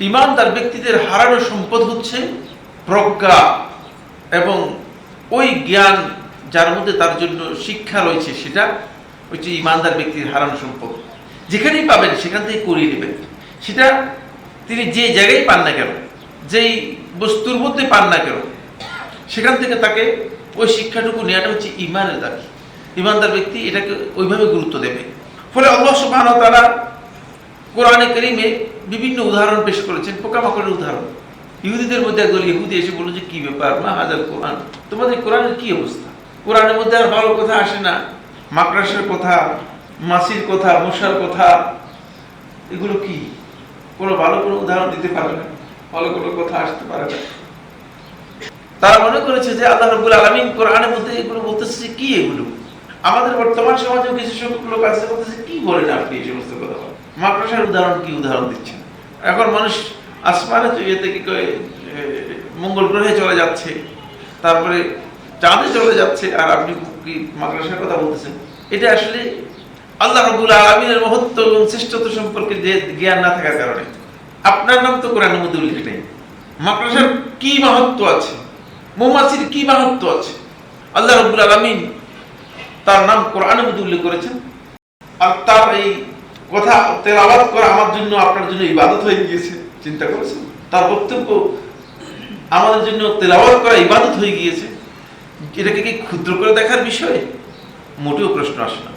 ইমানদার ব্যক্তিদের হারানো সম্পদ হচ্ছে প্রজ্ঞা এবং ওই জ্ঞান যার মধ্যে তার জন্য শিক্ষা রয়েছে, সেটা হচ্ছে ইমানদার ব্যক্তির হারানো সম্পদ। যেখানেই পাবেন, সেখান থেকে করিয়ে নেবেন। সেটা তিনি যে জায়গায় পান না কেন, যেই বস্তুর মধ্যে পান না কেন, সেখান থেকে তাকে ওই শিক্ষাটুকু নেওয়াটা হচ্ছে ইমানের দাবি। ইমানদার ব্যক্তি এটাকে ওইভাবে গুরুত্ব দেবে। ফলে আল্লাহ সুবহানাহু তারা কোরআনে করিমে বিভিন্ন উদাহরণ পেশ করেছেন, পোকামাকড়ের উদাহরণ। ইহুদিদের মধ্যে একদল ইহুদি এসে বলল যে, কি ব্যাপার? মা, হাজার কোরআন। তোমাদের কোরআনের কি অবস্থা? কোরআনের মধ্যে আর ভালো কথা আসে না। মাকড়াসের কথা, মাসির কথা, মশার কথা, এগুলো কি? কোনো ভালো কোনো উদাহরণ দিতে পারে না। ভালো কোনো কথা আসতে পারে না। তারা মনে করেছে যে, আল্লাহ রব্বুল আলমিন কোরআনের মধ্যে এগুলো বলতেছে কি এগুলো? আমাদের বর্তমান সমাজেও কিছু সংখ্যক লোক আছে, বলতেছে, কি বলেন আপনি? এই সমস্ত কথা মাকড়সার উদাহরণ কি উদাহরণ দিচ্ছেন এখন মানুষ আসমানে ইয়ে থেকে মঙ্গল গ্রহে চলে যাচ্ছে, তারপরে চাঁদে চলে যাচ্ছে, আর আপনি কি মাকড়সার কথা বলতেছেন? এটা আসলে আল্লাহ রবুল আলমিনের মহত্ব এবং শ্রেষ্ঠত্ব সম্পর্কে যে জ্ঞান না থাকার কারণে। আপনার নাম তো কোরআন মধ্যে উল্লেখ নেই। মাকড়সার কি মাহাত্ম আছে? মৌমাছির কি মাহাত্ম আছে? আল্লাহ রবুল আলমিন তার নাম কোরআনের মধ্যে উল্লেখ করেছেন, আর তার এই কথা তেলাবাদ করা আমার জন্য, আপনার জন্য ইবাদত হয়ে গিয়েছে, চিন্তা করেছেন? তার বক্তব্য আমাদের জন্য তেলাবাদ করা ইবাদত হয়ে গিয়েছে, এটাকে কি ক্ষুদ্র করে দেখার বিষয়ে? মোটেও প্রশ্ন আসে না।